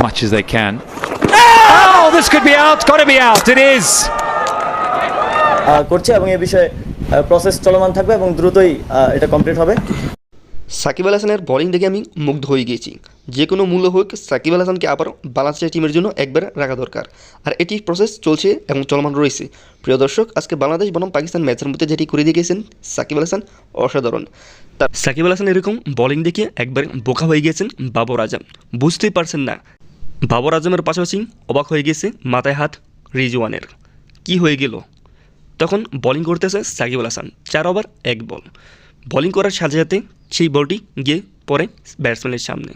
much as they can. Oh, this could be out. Got to be out. It is. করছে এবং এ বিষয়ে process চলমান থাকবে এবং দ্রুতই এটা কমপ্লিট হবে সাকিব আল হাসানের বোলিং দেখে আমি মুগ্ধ হয়ে গিয়েছি যে কোনো মূল্য হোক সাকিব আল হাসানকে আবার বাংলাদেশের টিমের জন্য একবার রাখা দরকার আর এটি প্রসেস চলছে এবং চলমান রয়েছে প্রিয় দর্শক আজকে বাংলাদেশ বনাম পাকিস্তান ম্যাচের মধ্যে যেটি করে দিয়ে গেছেন সাকিব আল হাসান অসাধারণ তা সাকিব আল হাসান এরকম বোলিং দেখে একবার বোকা হয়ে গিয়েছেন বাবর আজম বুঝতেই পারছেন না বাবর আজমের পাশাপাশি অবাক হয়ে গেছে মাথায় হাত রিজওয়ানের। কি হয়ে গেল? তখন বোলিং করতেছে সাকিব আল হাসান। চার ওভার এক বল বোলিং করার সাথে সাথে সেই বলটি গিয়ে পড়ে ব্যাটসম্যানের সামনে।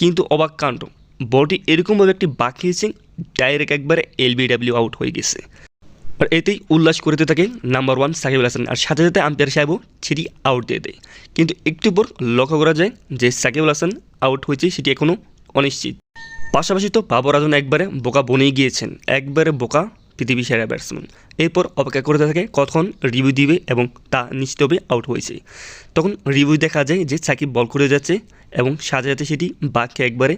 কিন্তু অবাক কাণ্ড বলটি এরকমভাবে একটি বাক খেয়েছে ডাইরেক্ট একবারে এলবিডাব্লিউ আউট হয়ে গেছে। আর এতেই উল্লাস করতে থাকে নাম্বার ওয়ান সাকিব আল হাসান। আর সাথে সাথে আম্পায়ার সাহেবও সেটি আউট দিয়ে দেয়। কিন্তু একটু পর লক্ষ্য করা যায় যে সাকিবুল হাসান আউট হয়েছে সেটি এখনও অনিশ্চিত। পাশাপাশি তো বাবর আজম একবারে বোকা বনেই গিয়েছেন, একবারে বোকা পৃথিবী সেরা ব্যাটসম্যান এরপর অপেক্ষা করতে থাকে কতক্ষণ রিভিউ দিবে এবং তা নিশ্চিতভাবে আউট হয়েছে। তখন রিভিউ দেখা যায় যে সাকিব বল করে যাচ্ছে এবং সাথে সাথে সেটি বাঘকে একবারে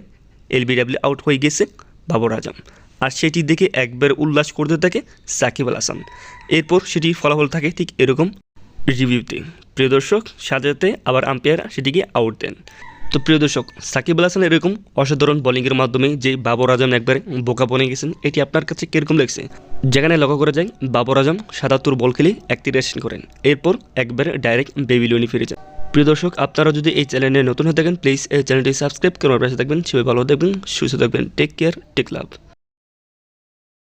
এলবিডাব্লিউ আউট হয়ে গেছে বাবর আজম আর সেটি দেখে একবার উল্লাস করতে থাকে সাকিব আল হাসান। এরপর সেটি ফলাফল থাকে ঠিক এরকম রিভিউতে প্রিয় দর্শক সাথে আবার আম্পায়ার সেটিকে আউট দেন। তো প্রিয় দর্শক, সাকিব আল হাসান এরকম অসাধারণ বোলিংয়ের মাধ্যমে যে বাবর আজম একবারে বোকা বনে গেছেন, এটি আপনার কাছে কীরকম লাগছে? যেখানে লক্ষ্য করা যায়, বাবর আজম সাতাত্তর বল খেলে একটি রেশন করেন। এরপর একবারে ডাইরেক্ট বেবিলিয়নে ফিরে যান। প্রিয় দর্শক, আপনারা যদি এই চ্যানেলে নতুন হয়ে থাকেন প্লিজ এই চ্যানেলটি সাবস্ক্রাইব করে আমার পাশে থাকবেন। সবাই ভালো থাকবেন, সুস্থ থাকবেন। টেক কেয়ার টেক লাভ